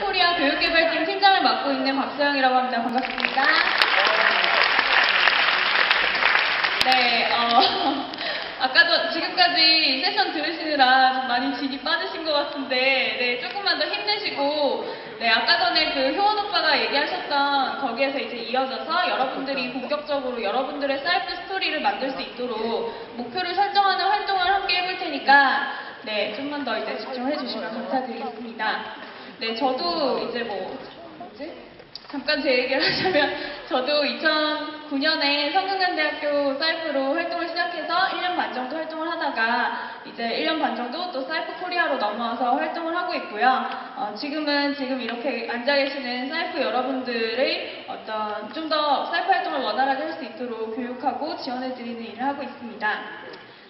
코리아 교육개발팀 팀장을 맡고 있는 박서영이라고 합니다. 반갑습니다. 네, 어, 아까 전, 지금까지 세션 들으시느라 좀 많이 진이 빠지신 것 같은데, 네, 조금만 더 힘내시고, 네, 아까 전에 그 효원 오빠가 얘기하셨던 거기에서 이제 이어져서 여러분들이 본격적으로 여러분들의 사이프 스토리를 만들 수 있도록 목표를 설정하는 활동을 함께 해볼 테니까, 네, 좀만 더 이제 집중해 주시면 감사드리겠습니다. 네, 저도 이제 뭐, 뭐지? 잠깐 제 얘기를 하자면 저도 2009년에 성균관대학교 사이프로 활동을 시작해서 1년 반 정도 활동을 하다가 이제 1년 반 정도 또 사이프 코리아로 넘어와서 활동을 하고 있고요. 어, 지금은 지금 이렇게 앉아 계시는 사이프 여러분들의 어떤 좀 더 사이프 활동을 원활하게 할 수 있도록 교육하고 지원해 드리는 일을 하고 있습니다.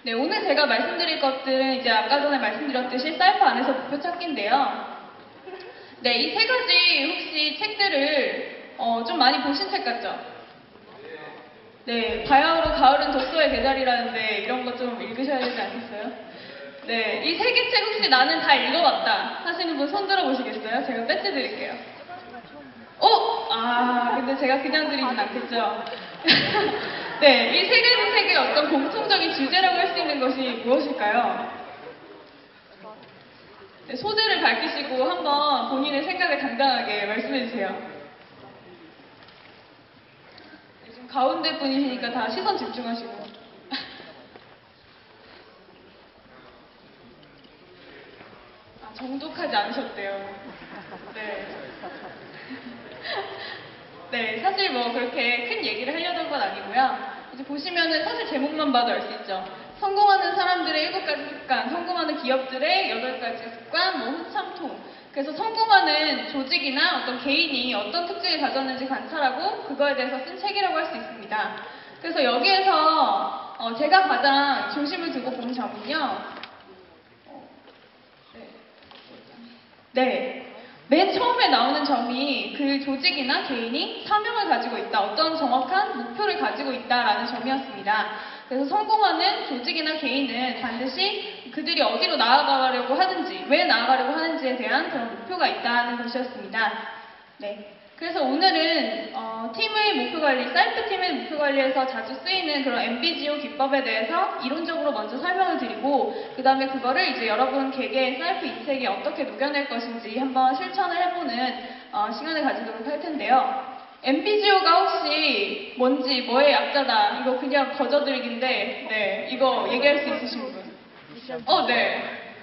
네, 오늘 제가 말씀드릴 것들은 이제 아까 전에 말씀드렸듯이 사이프 안에서 목표 찾기인데요. 네, 이 세 가지 혹시 책들을 어, 좀 많이 보신 책 같죠? 네, 바야흐로 가을은 독서의 계절이라는데 이런 거 좀 읽으셔야 되지 않겠어요? 네, 이 세 개 책 혹시 나는 다 읽어봤다 하시는 분 손 들어 보시겠어요? 제가 배지 드릴게요. 어? 아, 근데 제가 그냥 드리진 않겠죠? 네, 이 세 가지 책의 어떤 공통적인 주제라고 할 수 있는 것이 무엇일까요? 네, 소재를 밝히시고 한번 본인의 생각을 당당하게 말씀해 주세요. 네, 지금 가운데 분이시니까 다 시선 집중하시고. 아, 정독하지 않으셨대요. 네. 네, 사실 뭐 그렇게 큰 얘기를 하려던 건 아니고요. 이제 보시면은 사실 제목만 봐도 알 수 있죠. 성공하는 사람들의 일곱 가지 습관, 성공하는 기업들의 여덟 가지 습관, 뭐 후참통. 그래서 성공하는 조직이나 어떤 개인이 어떤 특징을 가졌는지 관찰하고 그거에 대해서 쓴 책이라고 할 수 있습니다. 그래서 여기에서 어, 제가 가장 중심을 두고 본 점은요. 어, 네. 네. 맨 처음에 나오는 점이 그 조직이나 개인이 사명을 가지고 있다, 어떤 정확한 목표를 가지고 있다라는 점이었습니다. 그래서 성공하는 조직이나 개인은 반드시 그들이 어디로 나아가려고 하는지, 왜 나아가려고 하는지에 대한 그런 목표가 있다는 것이었습니다. 네. 그래서 오늘은 어, 팀의 목표 관리, 사이프 팀의 목표 관리에서 자주 쓰이는 그런 MBGO 기법에 대해서 이론적으로 먼저 설명을 드리고 그 다음에 그거를 이제 여러분 개개의 사이프 인색에 어떻게 녹여낼 것인지 한번 실천을 해보는 어, 시간을 가지도록 할 텐데요. MBGO가 혹시 뭔지 뭐의 약자다 이거 그냥 거저들기인데 네 이거 얘기할 수 있으신 분? 어 네.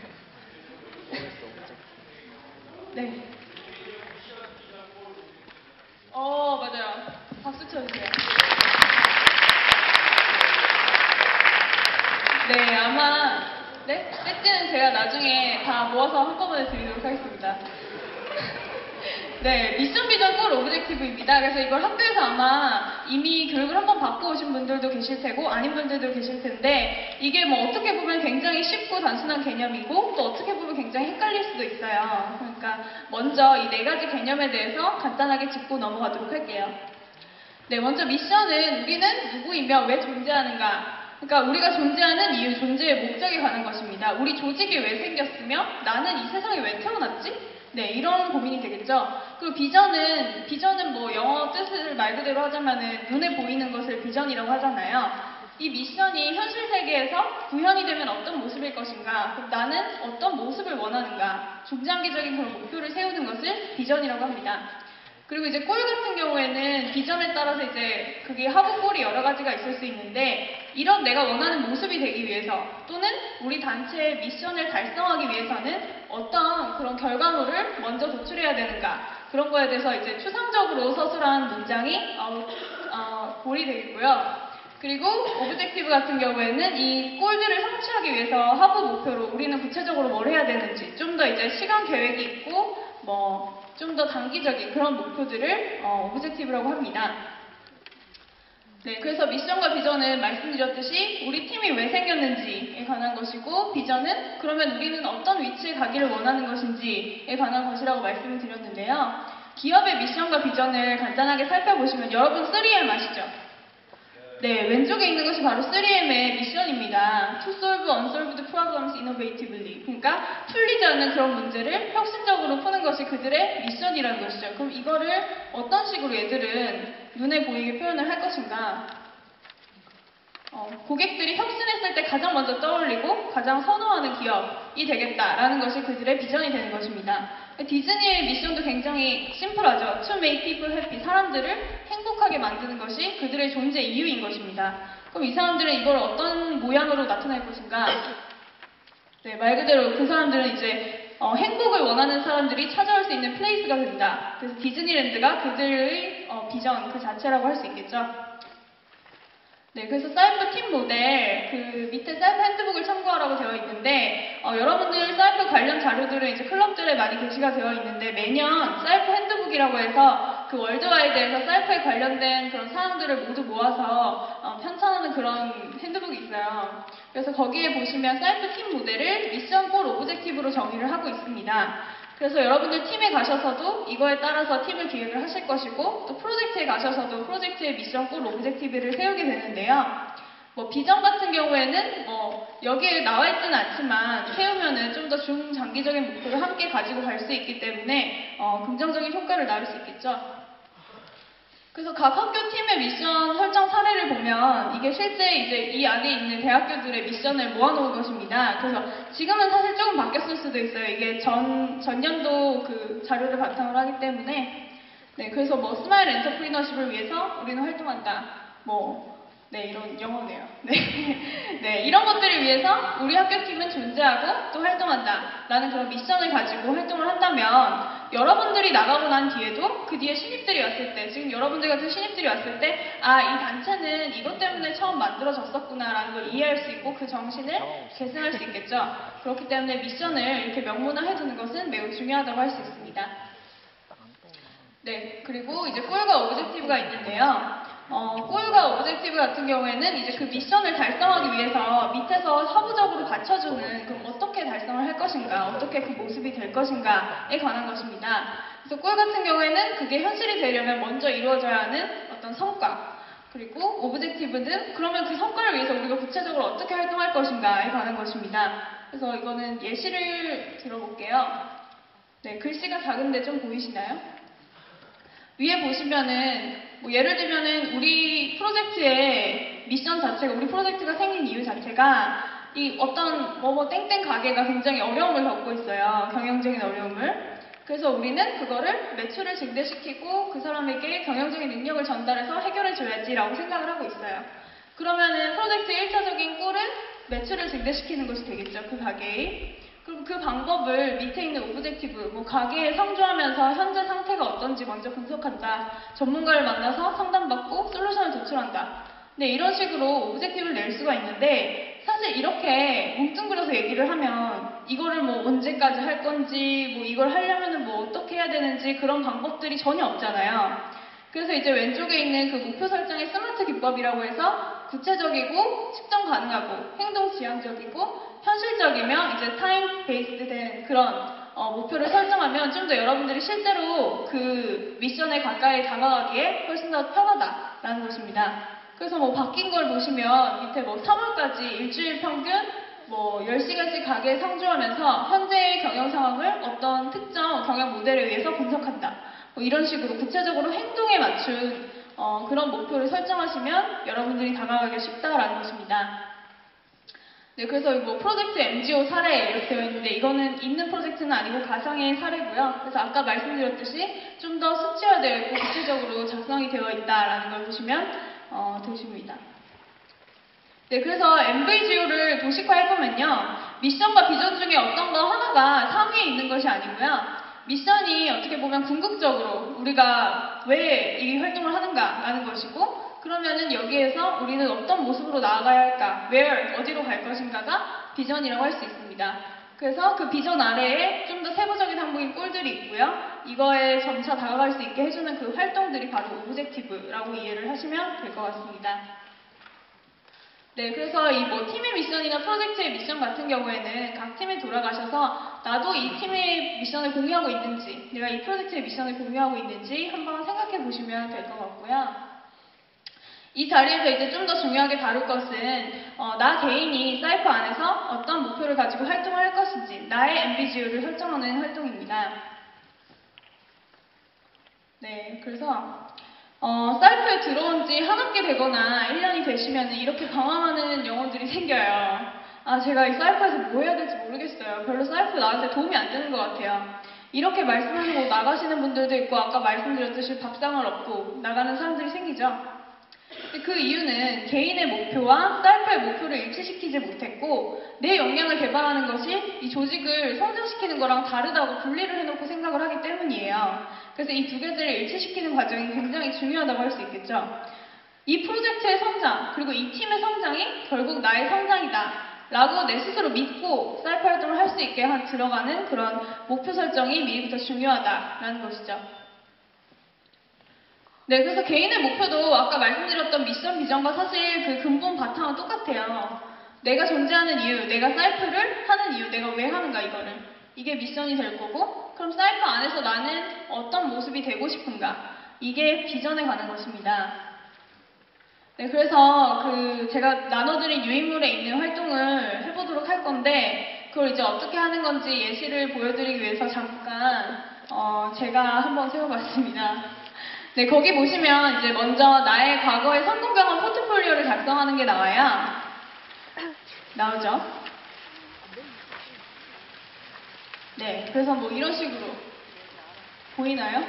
네. 어, 맞아요. 박수 쳐주세요. 네, 아마, 네? 배지는 제가 나중에 다 모아서 한꺼번에 드리도록 하겠습니다. 네, 미션 비전 콜 오브젝티브입니다. 그래서 이걸 학교에서 아마 이미 교육을 한번 받고 오신 분들도 계실 테고 아닌 분들도 계실 텐데 이게 뭐 어떻게 보면 굉장히 쉽고 단순한 개념이고 또 어떻게 보면 굉장히 헷갈릴 수도 있어요. 그러니까 먼저 이 네 가지 개념에 대해서 간단하게 짚고 넘어가도록 할게요. 네, 먼저 미션은 우리는 누구이며 왜 존재하는가? 그러니까 우리가 존재하는 이유, 존재의 목적에 관한 것입니다. 우리 조직이 왜 생겼으며 나는 이 세상에 왜 태어났지? 네, 이런 고민이 되겠죠. 그리고 비전은, 비전은 뭐 영어 뜻을 말 그대로 하자면은 눈에 보이는 것을 비전이라고 하잖아요. 이 미션이 현실 세계에서 구현이 되면 어떤 모습일 것인가, 그럼 나는 어떤 모습을 원하는가, 중장기적인 그런 목표를 세우는 것을 비전이라고 합니다. 그리고 이제 골 같은 경우에는 비전에 따라서 이제 그게 하부 골이 여러 가지가 있을 수 있는데 이런 내가 원하는 모습이 되기 위해서 또는 우리 단체의 미션을 달성하기 위해서는 어떤 그런 결과물을 먼저 도출해야 되는가 그런 거에 대해서 이제 추상적으로 서술한 문장이 어, 어, 골이 되겠고요. 그리고 오브젝티브 같은 경우에는 이 골들을 성취하기 위해서 하부 목표로 우리는 구체적으로 뭘 해야 되는지 좀 더 이제 시간 계획이 있고 뭐 좀 더 단기적인 그런 목표들을 어, 오브젝티브라고 합니다. 네, 그래서 미션과 비전은 말씀드렸듯이 우리 팀이 왜 생겼는지에 관한 것이고 비전은 그러면 우리는 어떤 위치에 가기를 원하는 것인지에 관한 것이라고 말씀을 드렸는데요. 기업의 미션과 비전을 간단하게 살펴보시면 여러분 3M 아시죠? 네, 왼쪽에 있는 것이 바로 3M의 미션입니다. To solve unsolved problems innovatively. 그러니까 풀리지 않는 그런 문제를 혁신적으로 푸는 것이 그들의 미션이라는 것이죠. 그럼 이거를 어떤 식으로 얘들은 눈에 보이게 표현을 할 것인가? 어, 고객들이 혁신했을 때 가장 먼저 떠올리고 가장 선호하는 기업이 되겠다라는 것이 그들의 비전이 되는 것입니다. 디즈니의 미션도 굉장히 심플하죠. To make people happy. 사람들을 행복하게 만드는 것이 그들의 존재 이유인 것입니다. 그럼 이 사람들은 이걸 어떤 모양으로 나타낼 것인가? 네, 말 그대로 그 사람들은 이제 어, 행복을 원하는 사람들이 찾아올 수 있는 플레이스가 된다. 그래서 디즈니랜드가 그들의 어, 비전 그 자체라고 할 수 있겠죠. 네, 그래서 사이프 팀 모델 그 밑에 사이프 핸드북을 참고하라고 되어 있는데 어, 여러분들 사이프 관련 자료들은 이제 클럽들에 많이 게시가 되어 있는데 매년 사이프 핸드북이라고 해서 그 월드와이드에서 사이프에 관련된 그런 사항들을 모두 모아서 어, 편찬하는 그런 핸드북이 있어요. 그래서 거기에 보시면 사이프 팀 모델을 미션 폴 오브젝티브로 정의를 하고 있습니다. 그래서 여러분들 팀에 가셔서도 이거에 따라서 팀을 기획을 하실 것이고 또 프로젝트에 가셔서도 프로젝트의 미션 골 오브젝티브를 세우게 되는데요. 뭐 비전 같은 경우에는 뭐 여기에 나와 있지는 않지만 세우면은 좀 더 중장기적인 목표를 함께 가지고 갈 수 있기 때문에 어, 긍정적인 효과를 낳을 수 있겠죠. 그래서 각 학교 팀의 미션 설정 사례를 보면 이게 실제 이제 이 안에 있는 대학교들의 미션을 모아놓은 것입니다. 그래서 지금은 사실 조금 바뀌었을 수도 있어요. 이게 전, 전년도 그 자료를 바탕으로 하기 때문에. 네, 그래서 뭐 스마일 엔터프리너십을 위해서 우리는 활동한다. 뭐, 네, 이런 영어네요. 네. 네, 이런 것들을 위해서 우리 학교 팀은 존재하고 또 활동한다. 라는 그런 미션을 가지고 활동을 한다면 여러분들이 나가고 난 뒤에도 그 뒤에 신입들이 왔을 때, 지금 여러분들 같은 신입들이 왔을 때, 아, 이 단체는 이것 때문에 처음 만들어졌었구나라는 걸 이해할 수 있고 그 정신을 계승할 수 있겠죠. 그렇기 때문에 미션을 이렇게 명문화해 두는 것은 매우 중요하다고 할 수 있습니다. 네, 그리고 이제 꿀과 오브젝티브가 있는데요. 어, 꿀과 오브젝티브 같은 경우에는 이제 그 미션을 달성하기 위해서 밑에서 서부적으로 받쳐주는 그럼 어떻게 달성을 할 것인가, 어떻게 그 모습이 될 것인가에 관한 것입니다. 그래서 꿀 같은 경우에는 그게 현실이 되려면 먼저 이루어져야 하는 어떤 성과, 그리고 오브젝티브는 그러면 그 성과를 위해서 우리가 구체적으로 어떻게 활동할 것인가에 관한 것입니다. 그래서 이거는 예시를 들어볼게요. 네, 글씨가 작은데 좀 보이시나요? 위에 보시면은 뭐 예를 들면은 우리 프로젝트의 미션 자체가 우리 프로젝트가 생긴 이유 자체가 이 어떤 뭐뭐 땡땡 가게가 굉장히 어려움을 겪고 있어요. 경영적인 어려움을. 그래서 우리는 그거를 매출을 증대시키고 그 사람에게 경영적인 능력을 전달해서 해결해 줘야지라고 생각을 하고 있어요. 그러면은 프로젝트 1차적인 꼴은 매출을 증대시키는 것이 되겠죠. 그 가게의. 그럼 그 방법을 밑에 있는 오브젝티브, 뭐 가게에 상주하면서 현재 상태가 어떤지 먼저 분석한다. 전문가를 만나서 상담받고 솔루션을 도출한다. 네, 이런 식으로 오브젝티브를 낼 수가 있는데 사실 이렇게 뭉뚱그려서 얘기를 하면 이거를 뭐 언제까지 할 건지 뭐 이걸 하려면은 뭐 어떻게 해야 되는지 그런 방법들이 전혀 없잖아요. 그래서 이제 왼쪽에 있는 그 목표 설정의 스마트 기법이라고 해서 구체적이고 측정 가능하고 행동 지향적이고 현실적이면 이제 타임 베이스드 된 그런 어, 목표를 설정하면 좀 더 여러분들이 실제로 그 미션에 가까이 다가가기에 훨씬 더 편하다라는 것입니다. 그래서 뭐 바뀐 걸 보시면 밑에 뭐 3월까지 일주일 평균 뭐 10시간씩 가게에 상주하면서 현재의 경영 상황을 어떤 특정 경영 모델에 의해서 분석한다. 뭐 이런 식으로 구체적으로 행동에 맞춘 어, 그런 목표를 설정하시면 여러분들이 다가가기 쉽다라는 것입니다. 네, 그래서 뭐 프로젝트 MGO 사례 이렇게 되어 있는데 이거는 있는 프로젝트는 아니고 가상의 사례고요. 그래서 아까 말씀드렸듯이 좀 더 수치화되어 있고 구체적으로 작성이 되어 있다라는 걸 보시면 어, 되십니다. 네, 그래서 MVGO를 도식화해보면요. 미션과 비전 중에 어떤 거 하나가 상위에 있는 것이 아니고요. 미션이 어떻게 보면 궁극적으로 우리가 왜 이 활동을 하는가라는 것이고 그러면은 여기에서 우리는 어떤 모습으로 나아가야 할까, where, 어디로 갈 것인가가 비전이라고 할 수 있습니다. 그래서 그 비전 아래에 좀 더 세부적인 항목인 꼴들이 있고요. 이거에 점차 다가갈 수 있게 해주는 그 활동들이 바로 오브젝티브라고 이해를 하시면 될 것 같습니다. 네, 그래서 이 뭐 팀의 미션이나 프로젝트의 미션 같은 경우에는 각 팀에 돌아가셔서 나도 이 팀의 미션을 공유하고 있는지, 내가 이 프로젝트의 미션을 공유하고 있는지 한번 생각해 보시면 될 것 같고요. 이 자리에서 이제 좀 더 중요하게 다룰 것은 어, 나 개인이 사이퍼 안에서 어떤 목표를 가지고 활동을 할 것인지 나의 MBGU를 설정하는 활동입니다. 네, 그래서 어, 사이프에 들어온 지 한 학기 되거나 1년이 되시면 이렇게 방황하는 영혼들이 생겨요. 아, 제가 이 사이프에서 뭐 해야 될지 모르겠어요. 별로 사이프 나한테 도움이 안 되는 것 같아요. 이렇게 말씀하시고 나가시는 분들도 있고, 아까 말씀드렸듯이 밥상을 얻고 나가는 사람들이 생기죠. 그 이유는 개인의 목표와 사이프의 목표를 일치시키지 못했고, 내 역량을 개발하는 것이 이 조직을 성장시키는 거랑 다르다고 분리를 해놓고 생각을 하기 때문이에요. 그래서 이 두 개들을 일치시키는 과정이 굉장히 중요하다고 할 수 있겠죠. 이 프로젝트의 성장, 그리고 이 팀의 성장이 결국 나의 성장이다. 라고 내 스스로 믿고 사이프 활동을 할 수 있게 한- 들어가는 그런 목표 설정이 미리부터 중요하다라는 것이죠. 네, 그래서 개인의 목표도 아까 말씀드렸던 미션 비전과 사실 그 근본 바탕은 똑같아요. 내가 존재하는 이유, 내가 사이프를 하는 이유, 내가 왜 하는가 이거를. 이게 미션이 될 거고, 그럼 사이프 안에서 나는 어떤 모습이 되고 싶은가. 이게 비전에 관한 것입니다. 네, 그래서 그 제가 나눠드린 유인물에 있는 활동을 해보도록 할 건데, 그걸 이제 어떻게 하는 건지 예시를 보여드리기 위해서 잠깐, 어, 제가 한번 세워봤습니다. 네, 거기 보시면 이제 먼저 나의 과거의 성공 경험 포트폴리오를 작성하는 게 나와요. 나오죠? 네, 그래서 뭐 이런 식으로 보이나요?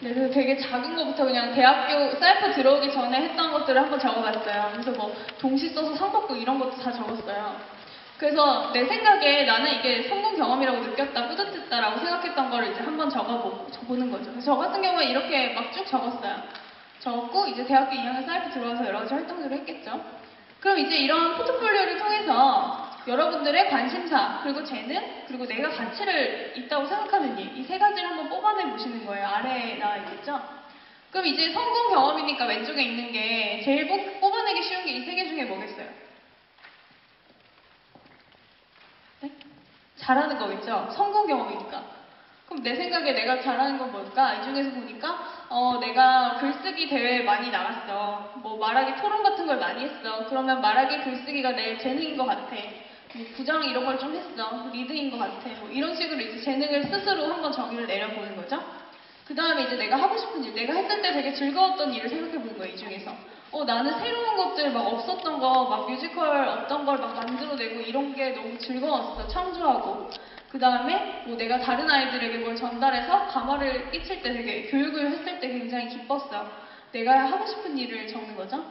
네, 그래서 되게 작은 거부터 그냥 대학교 사이퍼 들어오기 전에 했던 것들을 한번 적어봤어요. 그래서 뭐 동시 써서 상 받고 이런 것도 다 적었어요. 그래서 내 생각에 나는 이게 성공 경험이라고 느꼈다, 뿌듯했다라고 생각했던 거를 이제 한번 적어보, 적어보는 거죠. 저 같은 경우에 이렇게 막 쭉 적었어요. 적었고 이제 대학교 2학년 사이프 들어와서 여러 가지 활동들을 했겠죠. 그럼 이제 이런 포트폴리오를 통해서 여러분들의 관심사, 그리고 재능, 그리고 내가 가치를 있다고 생각하는 일, 이 세 가지를 한번 뽑아내 보시는 거예요. 아래에 나와 있겠죠? 그럼 이제 성공 경험이니까 왼쪽에 있는 게 제일 뽑- 뽑아내기 쉬운 게 이 세 개 중에 뭐겠어요? 네? 잘하는 거겠죠? 성공 경험이니까. 그럼 내 생각에 내가 잘하는 건 뭘까? 이 중에서 보니까 어, 내가 글쓰기 대회에 많이 나갔어. 뭐 말하기 토론 같은 걸 많이 했어. 그러면 말하기 글쓰기가 내 재능인 것 같아. 뭐 부장 이런 걸 좀 했어. 리드인 것 같아. 뭐 이런 식으로 이제 재능을 스스로 한번 정의를 내려보는 거죠. 그 다음에 이제 내가 하고 싶은 일, 내가 했을 때 되게 즐거웠던 일을 생각해 보는 거예요, 이 중에서. 어, 나는 새로운 것들 막 없었던 거, 막 뮤지컬 어떤 걸막 만들어내고 이런 게 너무 즐거웠어, 창조하고. 그 다음에 뭐 내가 다른 아이들에게 뭘 전달해서 감화를 끼칠 때 되게 교육을 했을 때 굉장히 기뻤어. 내가 하고 싶은 일을 적는 거죠.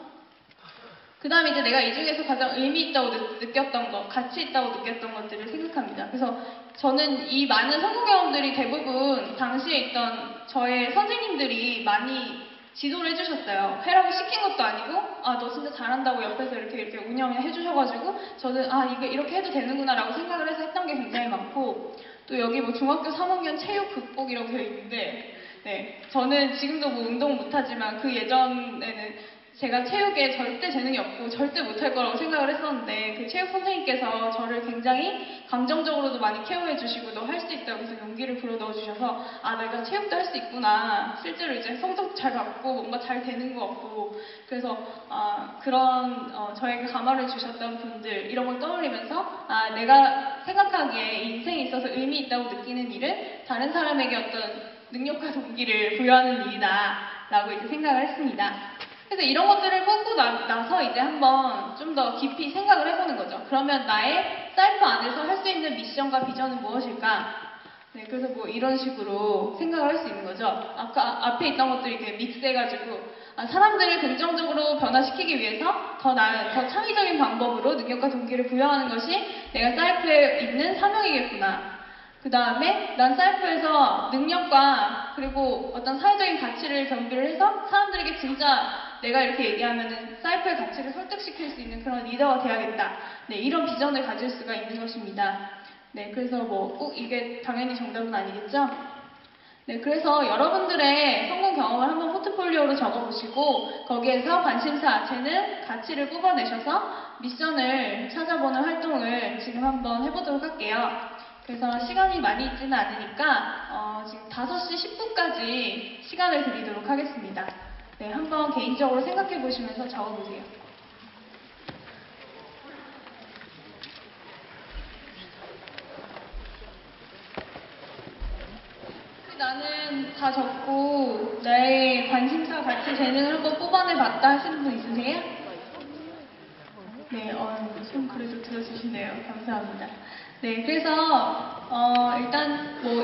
그 다음에 이제 내가 이 중에서 가장 의미 있다고 느, 느꼈던 것, 가치 있다고 느꼈던 것들을 생각합니다. 그래서 저는 이 많은 성공 경험들이 대부분 당시에 있던 저의 선생님들이 많이 지도를 해주셨어요. 해라고 시킨 것도 아니고, 아, 너 진짜 잘한다고 옆에서 이렇게 이렇게 운영을 해주셔가지고, 저는 아, 이게 이렇게 해도 되는구나라고 생각을 해서 했던 게 굉장히 많고, 또 여기 뭐 중학교 3학년 체육 극복이라고 되어 있는데, 네. 저는 지금도 뭐 운동 못하지만 그 예전에는 제가 체육에 절대 재능이 없고 절대 못할 거라고 생각을 했었는데 그 체육 선생님께서 저를 굉장히 감정적으로도 많이 케어해 주시고 너할수 있다고 해서 용기를 불어넣어 주셔서 아 내가 체육도 할 수 있구나 실제로 이제 성적 잘 받고 뭔가 잘 되는 것 같고 그래서 아 그런 어, 저에게 감화를 주셨던 분들 이런 걸 떠올리면서 아 내가 생각하기에 이 인생에 있어서 의미 있다고 느끼는 일은 다른 사람에게 어떤 능력과 동기를 부여하는 일이다 라고 이제 생각을 했습니다. 그래서 이런 것들을 뽑고 나, 나서 이제 한번 좀 더 깊이 생각을 해보는 거죠. 그러면 나의 사이프 안에서 할 수 있는 미션과 비전은 무엇일까? 네, 그래서 뭐 이런 식으로 생각을 할 수 있는 거죠. 아까 앞에 있던 것들이 이렇게 믹스해가지고 아, 사람들을 긍정적으로 변화시키기 위해서 더 나은, 더 창의적인 방법으로 능력과 동기를 부여하는 것이 내가 사이프에 있는 사명이겠구나. 그 다음에 난 사이프에서 능력과 그리고 어떤 사회적인 가치를 겸비를 해서 사람들에게 진짜 내가 이렇게 얘기하면은 사이프의 가치를 설득시킬 수 있는 그런 리더가 돼야겠다. 네, 이런 비전을 가질 수가 있는 것입니다. 네, 그래서 뭐 꼭 이게 당연히 정답은 아니겠죠? 네, 그래서 여러분들의 성공 경험을 한번 포트폴리오로 적어보시고 거기에서 관심사, 재능, 가치를 뽑아내셔서 미션을 찾아보는 활동을 지금 한번 해보도록 할게요. 그래서 시간이 많이 있지는 않으니까 어, 지금 5시 10분까지 시간을 드리도록 하겠습니다. 네, 한번 개인적으로 생각해 보시면서 적어보세요. 나는 다 적고 나의 관심사 같이 재능을 한번 뽑아내 봤다 하시는 분 있으세요? 네, 어, 손 그래도 들어주시네요. 감사합니다. 네, 그래서 어,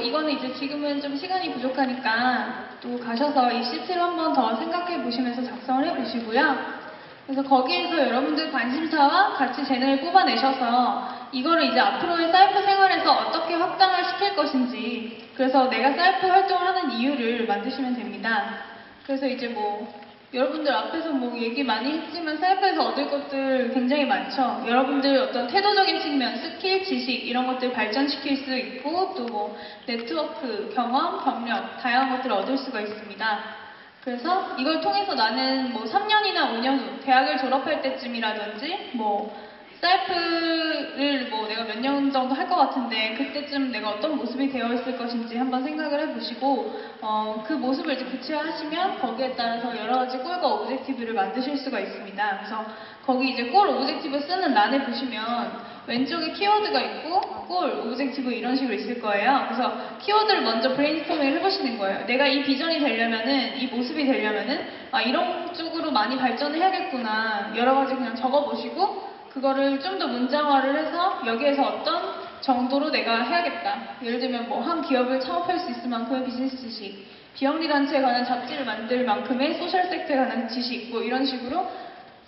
이거는 이제 지금은 좀 시간이 부족하니까 또 가셔서 이 시트를 한번 더 생각해 보시면서 작성을 해 보시고요. 그래서 거기에서 여러분들 관심사와 같이 재능을 뽑아내셔서 이거를 이제 앞으로의 사이프 생활에서 어떻게 확장을 시킬 것인지 그래서 내가 사이프 활동을 하는 이유를 만드시면 됩니다. 그래서 이제 뭐 여러분들 앞에서 뭐 얘기 많이 했지만 사이프에서 얻을 것들 굉장히 많죠. 여러분들 어떤 태도적인 측면, 스킬, 지식 이런 것들 발전시킬 수 있고 또 뭐 네트워크, 경험, 경력 다양한 것들을 얻을 수가 있습니다. 그래서 이걸 통해서 나는 뭐 3년이나 5년 후 대학을 졸업할 때쯤이라든지 뭐 사이프를 뭐 내가 몇 년 정도 할 것 같은데 그때쯤 내가 어떤 모습이 되어 있을 것인지 한번 생각을 해보시고 어, 그 모습을 이제 구체화하시면 거기에 따라서 여러 가지 꼴과 오브젝티브를 만드실 수가 있습니다. 그래서 거기 이제 꼴 오브젝티브 쓰는 란에 보시면 왼쪽에 키워드가 있고 꼴 오브젝티브 이런 식으로 있을 거예요. 그래서 키워드를 먼저 브레인스토밍을 해보시는 거예요. 내가 이 비전이 되려면은 이 모습이 되려면은 아 이런 쪽으로 많이 발전을 해야겠구나 여러 가지 그냥 적어보시고 그거를 좀 더 문장화를 해서 여기에서 어떤 정도로 내가 해야겠다. 예를 들면 뭐 한 기업을 창업할 수 있을 만큼의 비즈니스 지식, 비영리 단체에 관한 잡지를 만들 만큼의 소셜 섹터에 관한 지식, 뭐 이런 식으로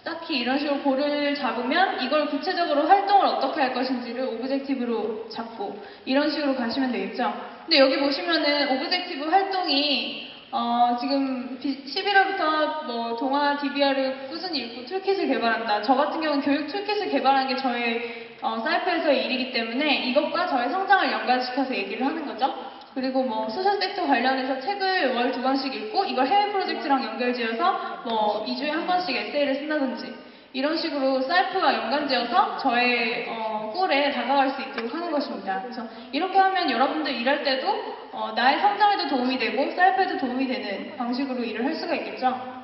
딱히 이런 식으로 고를 잡으면 이걸 구체적으로 활동을 어떻게 할 것인지를 오브젝티브로 잡고 이런 식으로 가시면 되겠죠. 근데 여기 보시면은 오브젝티브 활동이 어, 지금 11월부터 뭐 동화 DBR을 꾸준히 읽고 툴킷을 개발한다. 저 같은 경우는 교육 툴킷을 개발하는 게 저의 어, 사이프에서의 일이기 때문에 이것과 저의 성장을 연관시켜서 얘기를 하는 거죠. 그리고 뭐 소셜 섹터 관련해서 책을 월 두 권씩 읽고 이걸 해외 프로젝트랑 연결지어서 뭐 2주에 한 번씩 에세이를 쓴다든지 이런 식으로 사이프와 연관지어서 저의 어, 꼴에 다가갈 수 있도록 하는 것입니다. 그래서 이렇게 하면 여러분들 일할 때도 어, 나의 성장에도 도움이 되고 사이프에도 도움이 되는 방식으로 일을 할 수가 있겠죠.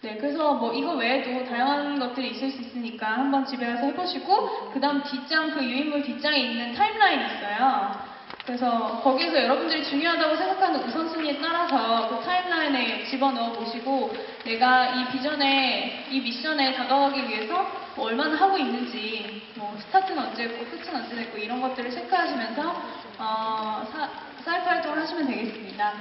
네, 그래서 뭐 이거 외에도 다양한 것들이 있을 수 있으니까 한번 집에 가서 해보시고 그 다음 뒷장, 그 유인물 뒷장에 있는 타임라인이 있어요. 그래서 거기에서 여러분들이 중요하다고 생각하는 우선순위에 따라서 그 타임라인에 집어넣어 보시고 내가 이 비전에, 이 미션에 다가가기 위해서 뭐 얼마나 하고 있는지, 뭐 스타트는 언제 했고 끝은 언제 됐고 이런 것들을 체크하시면서 어, 사, 사이프 활동을 하시면 되겠습니다.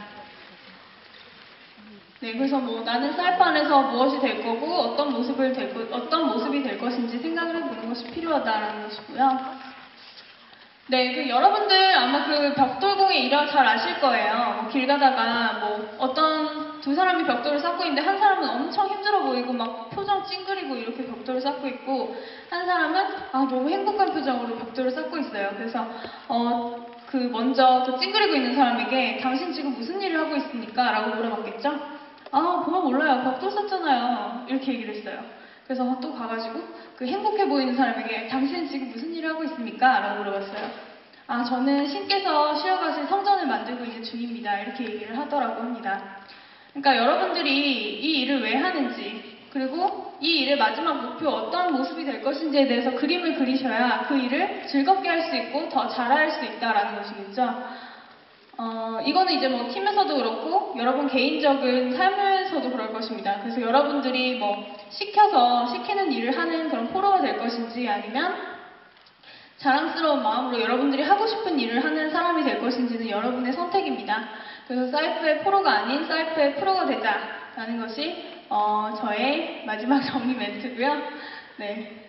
네, 그래서 뭐 나는 사이프 안에서 무엇이 될 거고 어떤 모습을 될 거, 어떤 모습이 될 것인지 생각을 해보는 것이 필요하다라는 것이고요. 네, 그 여러분들 아마 그 벽돌공예 일화 잘 아실 거예요. 뭐 길 가다가 뭐 어떤 두 사람이 벽돌을 쌓고 있는데 한 사람은 엄청 힘들어 보이고 막 표정 찡그리고 이렇게 벽돌을 쌓고 있고 한 사람은 아 너무 행복한 표정으로 벽돌을 쌓고 있어요. 그래서 어 그 먼저 그 찡그리고 있는 사람에게 당신 지금 무슨 일을 하고 있습니까? 라고 물어봤겠죠? 아 보면 몰라요. 벽돌 쌓잖아요. 이렇게 얘기를 했어요. 그래서 또 가가지고 그 행복해 보이는 사람에게 당신은 지금 무슨 일을 하고 있습니까? 라고 물어봤어요. 아, 저는 신께서 쉬어가신 성전을 만들고 있는 중입니다. 이렇게 얘기를 하더라고 합니다. 그러니까 여러분들이 이 일을 왜 하는지, 그리고 이 일의 마지막 목표 어떤 모습이 될 것인지에 대해서 그림을 그리셔야 그 일을 즐겁게 할 수 있고 더 잘할 수 있다라는 것이겠죠. 어, 이거는 이제 뭐 팀에서도 그렇고 여러분 개인적인 삶에서도 그럴 것입니다. 그래서 여러분들이 뭐 시켜서 시키는 일을 하는 그런 포로가 될 것인지 아니면 자랑스러운 마음으로 여러분들이 하고 싶은 일을 하는 사람이 될 것인지는 여러분의 선택입니다. 그래서 사이프의 포로가 아닌 사이프의 프로가 되자라는 것이 어, 저의 마지막 정리 멘트고요. 네.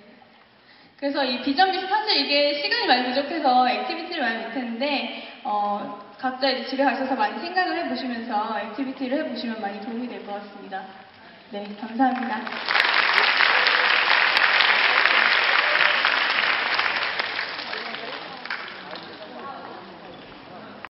그래서 이 비전 미션 사실 이게 시간이 많이 부족해서 액티비티를 많이 못했는데 어, 각자 이제 집에 가셔서 많이 생각을 해보시면서 액티비티를 해보시면 많이 도움이 될 것 같습니다. 네, 감사합니다.